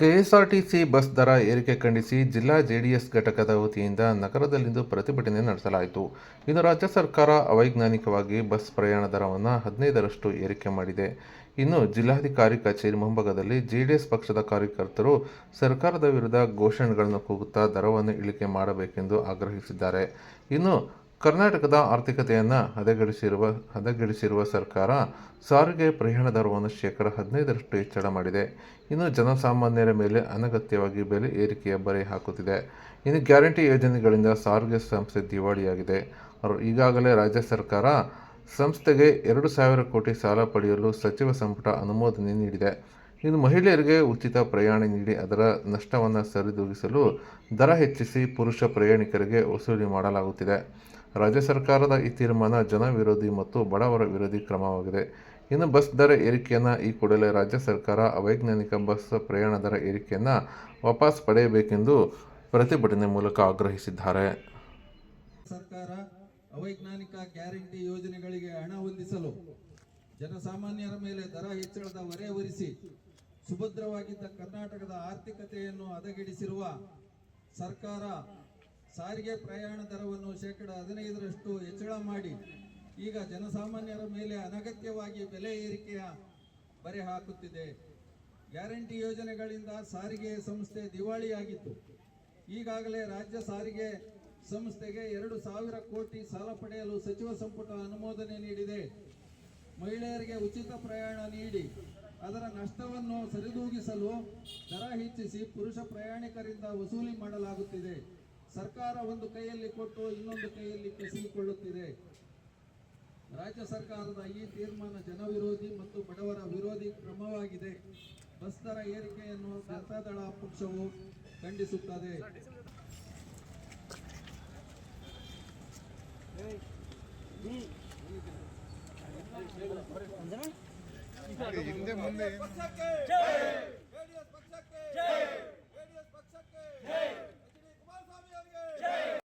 KSRTC bus ದರ ಏರಿಕೆ ಖಂಡಿಸಿ ಜಿಲ್ಲಾ ಜೆಡಿಎಸ್ ಘಟಕದ ವತಿಯಿಂದ ನಗರದಲ್ಲಿಂದು ಪ್ರತಿಭಟನೆ ನಡೆಸಲಾಯಿತು. ಇನ್ನು ರಾಜ್ಯ ಸರ್ಕಾರ ಅವೈಜ್ಞಾನಿಕವಾಗಿ ಬಸ್ ಪ್ರಯಾಣ ದರವನ್ನು ಹದಿನೈದರಷ್ಟು ಏರಿಕೆ ಮಾಡಿದೆ. ಇನ್ನು ಜಿಲ್ಲಾಧಿಕಾರಿ ಕಚೇರಿ ಮುಂಭಾಗದಲ್ಲಿ ಜೆಡಿಎಸ್ ಪಕ್ಷದ ಕಾರ್ಯಕರ್ತರು ಸರ್ಕಾರದ ವಿರುದ್ಧ ಘೋಷಣೆಗಳನ್ನು ಕೂಗುತ್ತಾ ದರವನ್ನು ಇಳಿಕೆ ಮಾಡಬೇಕೆಂದು ಆಗ್ರಹಿಸಿದ್ದಾರೆ. ಇನ್ನು ಕರ್ನಾಟಕದ ಆರ್ಥಿಕತೆಯನ್ನು ಹದಗೆಡಿಸಿರುವ ಹದಗೆಡಿಸಿರುವ ಸರ್ಕಾರ ಸಾರಿಗೆ ಪ್ರಯಾಣ ದರವನ್ನು ಶೇಕಡ ಹದಿನೈದರಷ್ಟು ಹೆಚ್ಚಳ ಮಾಡಿದೆ. ಇನ್ನು ಜನಸಾಮಾನ್ಯರ ಮೇಲೆ ಅನಗತ್ಯವಾಗಿ ಬೆಲೆ ಏರಿಕೆಯ ಬರೆ ಹಾಕುತ್ತಿದೆ. ಇನ್ನು ಗ್ಯಾರಂಟಿ ಯೋಜನೆಗಳಿಂದ ಸಾರಿಗೆ ಸಂಸ್ಥೆ ದಿವಾಳಿಯಾಗಿದೆ. ಈಗಾಗಲೇ ರಾಜ್ಯ ಸರ್ಕಾರ ಸಂಸ್ಥೆಗೆ ಎರಡು ಸಾವಿರ ಕೋಟಿ ಸಾಲ ಪಡೆಯಲು ಸಚಿವ ಸಂಪುಟ ಅನುಮೋದನೆ ನೀಡಿದೆ. ಇನ್ನು ಮಹಿಳೆಯರಿಗೆ ಉಚಿತ ಪ್ರಯಾಣ ನೀಡಿ ಅದರ ನಷ್ಟವನ್ನು ಸರಿದೂಗಿಸಲು ದರ ಹೆಚ್ಚಿಸಿ ಪುರುಷ ಪ್ರಯಾಣಿಕರಿಗೆ ವಸೂಲಿ ಮಾಡಲಾಗುತ್ತಿದೆ. ರಾಜ್ಯ ಸರ್ಕಾರದ ಈ ತೀರ್ಮಾನ ಜನ ವಿರೋಧಿ ಮತ್ತು ಬಡವರ ವಿರೋಧಿ ಕ್ರಮವಾಗಿದೆ. ಇನ್ನು ಬಸ್ ದರ ಏರಿಕೆಯನ್ನು ಈ ಕೂಡಲೇ ರಾಜ್ಯ ಸರ್ಕಾರ ಅವೈಜ್ಞಾನಿಕ ಬಸ್ ಪ್ರಯಾಣ ದರ ಏರಿಕೆಯನ್ನು ವಾಪಸ್ ಪಡೆಯಬೇಕೆಂದು ಪ್ರತಿಭಟನೆ ಮೂಲಕ ಆಗ್ರಹಿಸಿದ್ದಾರೆ. ಸರ್ಕಾರ ಅವೈಜ್ಞಾನಿಕ ಗ್ಯಾರಂಟಿ ಯೋಜನೆಗಳಿಗೆ ಹಣ ಹೊಂದಿಸಲು ಜನಸಾಮಾನ್ಯರ ಮೇಲೆ ದರ ಹೆಚ್ಚಳದ ಹೊರೆ ಹೊರಿಸಿ ಸುಭದ್ರವಾಗಿದ್ದ ಕರ್ನಾಟಕದ ಆರ್ಥಿಕತೆಯನ್ನು ಹದಗೆಡಿಸಿರುವ ಸರ್ಕಾರ ಸಾರಿಗೆ ಪ್ರಯಾಣ ದರವನ್ನು ಶೇಕಡ ಹದಿನೈದರಷ್ಟು ಹೆಚ್ಚಳ ಮಾಡಿ, ಈಗ ಜನಸಾಮಾನ್ಯರ ಮೇಲೆ ಅನಗತ್ಯವಾಗಿ ಬೆಲೆ ಏರಿಕೆಯ ಬರೆ ಹಾಕುತ್ತಿದೆ. ಗ್ಯಾರಂಟಿ ಯೋಜನೆಗಳಿಂದ ಸಾರಿಗೆ ಸಂಸ್ಥೆ ದಿವಾಳಿಯಾಗಿತ್ತು. ಈಗಾಗಲೇ ರಾಜ್ಯ ಸಾರಿಗೆ ಸಂಸ್ಥೆಗೆ ಎರಡು ಸಾವಿರ ಕೋಟಿ ಸಾಲ ಪಡೆಯಲು ಸಚಿವ ಸಂಪುಟ ಅನುಮೋದನೆ ನೀಡಿದೆ. ಮಹಿಳೆಯರಿಗೆ ಉಚಿತ ಪ್ರಯಾಣ ನೀಡಿ, ಅದರ ನಷ್ಟವನ್ನು ಸರಿದೂಗಿಸಲು ದರ ಹೆಚ್ಚಿಸಿ ಪುರುಷ ಪ್ರಯಾಣಿಕರಿಂದ ವಸೂಲಿ ಮಾಡಲಾಗುತ್ತಿದೆ. ಸರ್ಕಾರ ಒಂದು ಕೈಯಲ್ಲಿ ಕೊಟ್ಟು ಇನ್ನೊಂದು ಕೈಯಲ್ಲಿ ಕಸಿದುಕೊಳ್ಳುತ್ತಿದೆ. ರಾಜ್ಯ ಸರ್ಕಾರದ ಈ ತೀರ್ಮಾನ ಜನವಿರೋಧಿ ಮತ್ತು ಬಡವರ ವಿರೋಧಿ ಕ್ರಮವಾಗಿದೆ. ಬಸ್ ದರ ಏರಿಕೆಯನ್ನು ಜನತಾದಳ ಪಕ್ಷವು ಖಂಡಿಸುತ್ತದೆ. ಹಿಂದೆ ಮುಂದೆ